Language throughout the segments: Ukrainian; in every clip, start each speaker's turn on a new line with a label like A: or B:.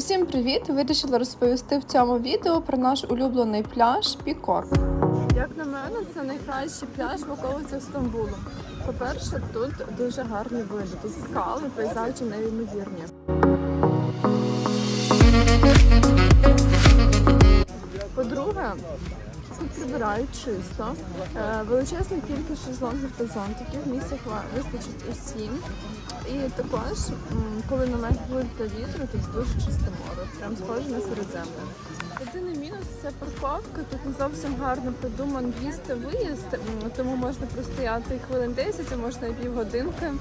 A: Усім привіт! Вирішила розповісти в цьому відео про наш улюблений пляж Пікор. Як на мене, це найкращий пляж в околицях Стамбулу. По-перше, тут дуже гарні види. Тут скали, пейзажі неймовірні. По-друге, тут прибирають чисто. Е, Величезна кількість шезлонгів та зонтиків. Місця вистачить усім. І також, коли немає хвиль та вітру, тут дуже чисте море. Прям схоже на середземне. Єдиний мінус це парковка. Тут не зовсім гарно придуман в'їзд та виїзд, тому можна простояти хвилин 10, а можна і півгодинки.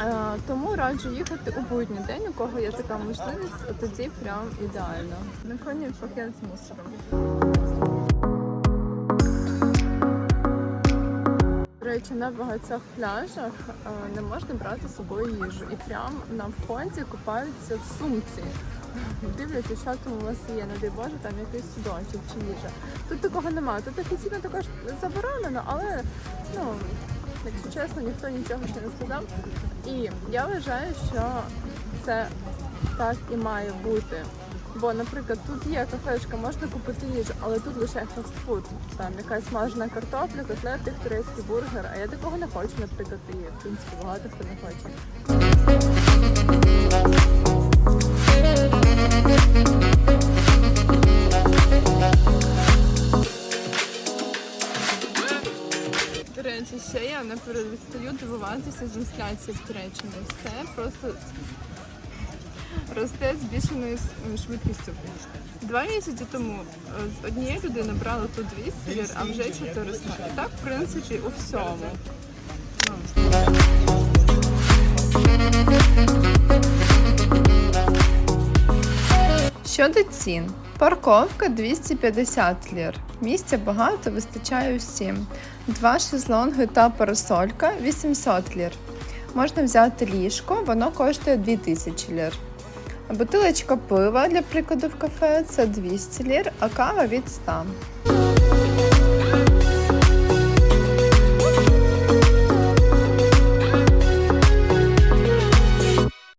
A: Е, Тому раджу їхати у будній день, у кого є така можливість, тоді прям ідеально. На фоні пакет з мусором. Речі, на багатьох пляжах е, не можна брати з собою їжу. І прям на вході купаються в сумці. Дивляться, що там у вас є, не дай Боже, там якийсь судочок чи їжа. Тут такого немає. Тут офіційно також заборонено, але ну, якщо чесно, ніхто нічого ще не сказав. І я вважаю, що це так і має бути. Бо, наприклад, тут є кафешка, можна купити їжу, але тут лише фастфуд. Там якась смажена картопля, котлети, турецький бургер. А я такого не хочу, наприклад, і в принципі багато хто не хоче. До ще я не перестаю дивуватися з інфляції в Туреччині. Все просто росте з бішеною швидкістю. Два місяці тому е, з однієї людини брали тут 200 лір, а вже 400. І так, в принципі, у всьому. Щодо цін, парковка 250 лір. Місця багато, вистачає усім. Два шезлонги та парасолька 800 лір. Можна взяти ліжко, воно коштує 2000 лір. Бутилочка пива, для прикладу, в кафе це 200 лір, а кава від 100.